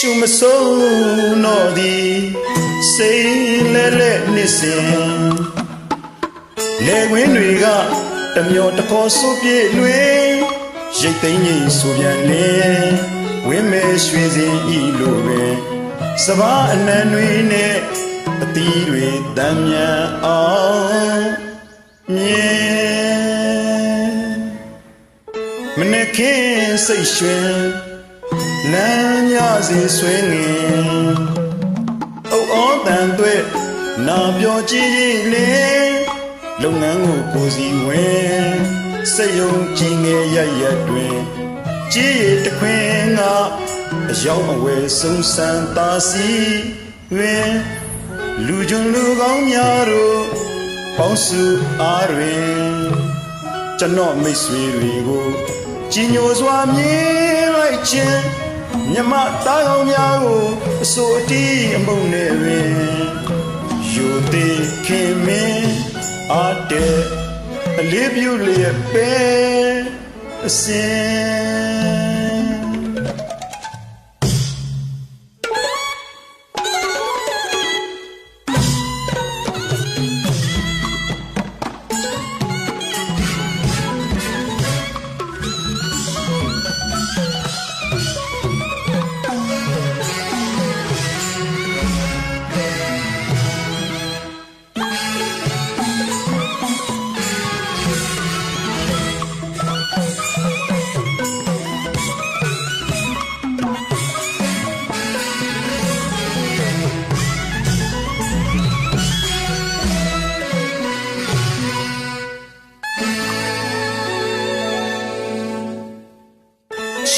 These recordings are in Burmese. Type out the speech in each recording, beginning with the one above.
ရှုမဆုံးတော့သည်စိတ်လဲလဲနှစ်စဉ်လေဝင်းတွေကတမျောတခေါ်ဆိုပြည့်လွင်ရိတ်သိမ်းကြီးဆိုပြန်လေဝင်းမဲရွှေစင်ဤလိုပဲစဘာအနံတွေနဲ့အတီးတွေတမ်းမြန်အောင်မြင်မနေ့ခင်းစိတ်ရွှင် လမ်းညစီဆွေးငင်အုပ်အောတန်တွေနာပြောကြည့်ကြည့်လေလုပ်ငန်းကိုကိုစီဝင်စိတ်ယုံကြည်ငယ်ရရတွင်ကြည်ရတခွင်ကအရောက်အဝယ်ဆုံးဆန်းသာစီတွင်လူကြုံလူကောင်းများတို့ပေါင်းစုအားတွင်ကျွန်တော်မိတ်ဆွေတွေကိုကြည်ညိုစွာမြင်လိုက်ခြင်း မြမသားကောင်းများကိုအစိုးအတီးအမုံနဲ့တွင်ယူသည်ခင်မင်းအားတဲ့အလေးပြုလျက်ပဲအစင်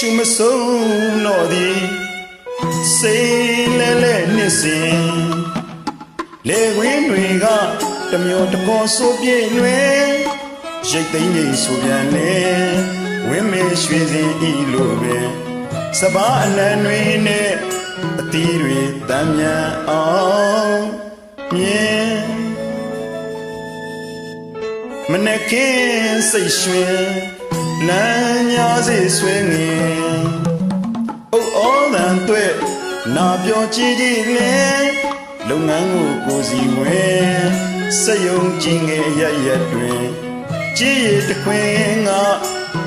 ရှုမဆုံးတော့သည်စိတ်လဲလဲနှစ်စဉ်လေဝင်းတွေကတမျိုးတပေါ်ဆိုပြည့်လွင်ရိတ်သိမ်းကြီးဆိုပြန်လေဝင်းမေရွှေစင်ဤလိုပဲစဘာအနံတွေနဲ့အတီးတွေတမ်းမြန်အောင်မြင်မနေ့ကင်းစိတ်ရွှင် လမ်းညာစီဆွေးငင်အုပ်အောတန်တွေ့နာပြောကြည့်ကြည့်လေလုပ်ငန်းကိုကိုစီဝင်စက်ယုံကြည်ငယ်ရရတွင်ကြည်ရတခွင်က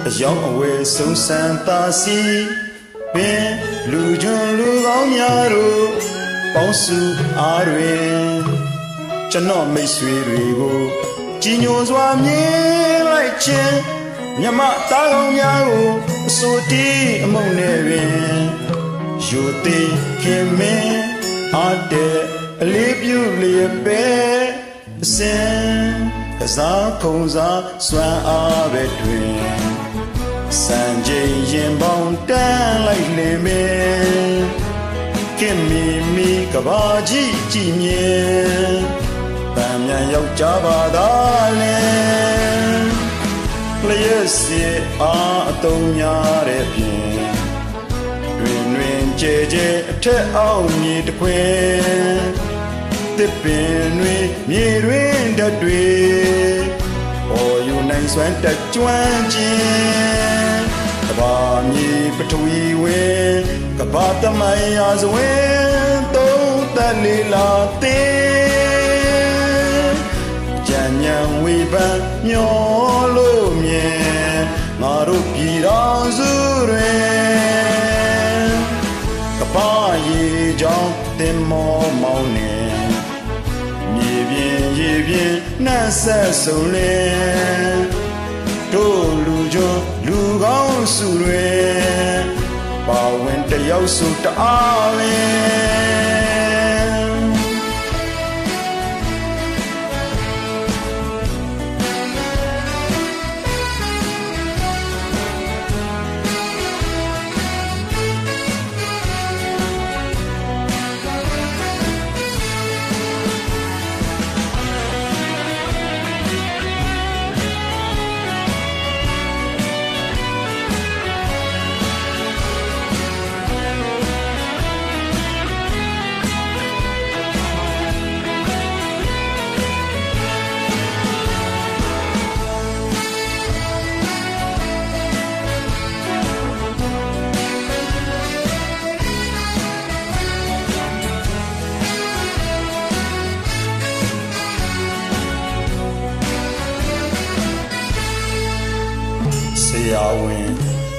အယောင်အဝယ်ဆုံးဆန်းသာစီပင်လူကျွန်းလူကောင်းများတို့ပေါင်းစုအားတွင်ကျွန်တော်မိတ်ဆွေတွေကိုကြည်ညိုစွာမြင်လိုက်ခြင်း မြမသားကောင်းများကိုအစိုးတီးအမုံနဲ့ပင်ယူသည်ခင်မင်းအားတဲ့အလေးပြုလျက်ပဲအစင်ကစားခုံစားစွမ်းအားပဲတွင်စံချိန်ရင်ပေါင်းတန်းလိုက်လေမင်းကင်မီမီကဘာကြီးကြည်မြင်တန်မြန်ယောက်ျားပါသားလဲ လျက်စီအားအတုံးများတဲ့ပြင်တွင်တွင်ကြဲကြဲအထက်အောက်မြေတခွင်တစ်ပင်တွင်မြေတွင်ဓာတ်တွေပေါ်ယူနိုင်စွမ်းတက်ကြွမ်းခြင်းကဘာမြေပထဝီဝင်ကဘာတမိုင်းရာဇဝင်သုံးသက်လေးလာသေးကြံ ညံဝေပန်းမျောလို့မြင်ငါတို့ပြည်တော်စုတွင်ကဘာရေကြောင့်တင်မောမောင်းနေမြေပြင်ရေပြင်နှက်ဆက်ဆုံးလင်းတို့လူကျွန်းလူကောင်းစုတွင်ပါဝင်တယောက်စုတအားပ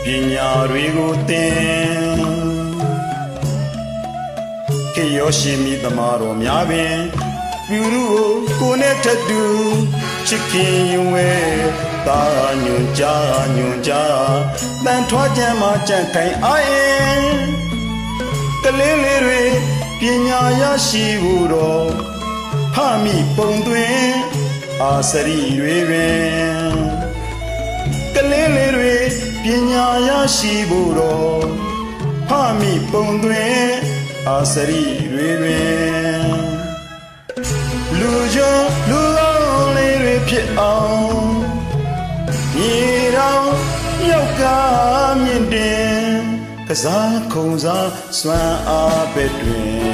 ပညာတွေကိုသင်ခေယောရှင်မိသမားတော်များပင်ပြူလူကိုကိုနဲ့ထတူချစ်ခင်ရင်ဝဲတာညွန်ကြညွန်ကြတန်ထွားကြမ်းမှကြံ့ခိုင်အားရင်ကလေးလေးတွေပညာရရှိဖို့တော့ဖမိပုံသွင်းအာစရီတွေပင်က လေးလေးတွေပညာရရှိဖို့တော့ဖမိပုံသွင်းအာစရီတွေတွင်လူကျော်လူကောင်းလေးတွေဖြစ်အောင်မြေတော်ယောက်ကမြင့်တင်ကစားခုံစားစွမ်းအားပဲတွင်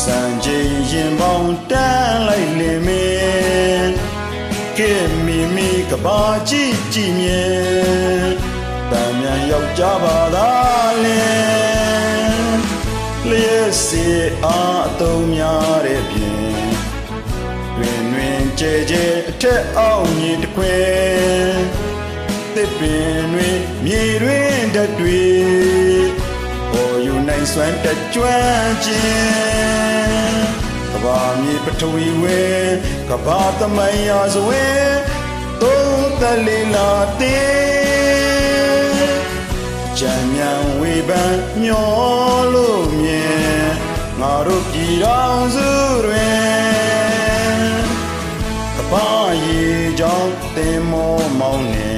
စံချိန်ရင်ပေါင်းတန်းလိုက်လင်မင်းကဲမီမီ ကဘာကြည့်ကြည့်မြဲတမ်းမြန်ယောက်ျားပါသားလေလျက်စီအားအတုံးများတဲ့ပြင်တွင်တွင်ကြဲကြဲအထက်အောက်ညီတခွင်တစ်ပင်တွင်မြေတွင်တတွေပေါ်ယူနိုင်စွမ်းတကြွမ်းခြင်းကဘာမြေပထဝီဝဲကဘာသမိုင်းရာဇဝဲ သုံးသလေးလာတဲ့ကြံမြန်ဝေပန်းမျောလို့မြင်ငါတို့ပြည်တော်စုတွင်ကဘာရေကြောင့်တင်မောမောင်းနေ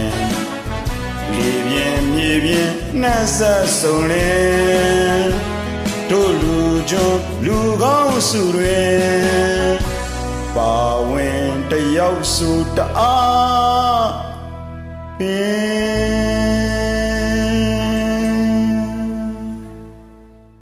လေပြင်းမြေပြင်းနှက်ဆက်ဆုံးလင်းတို့လူကျွန်လူကောင်းစုတွေပါဝင်တ ယောက်စုတအားပင်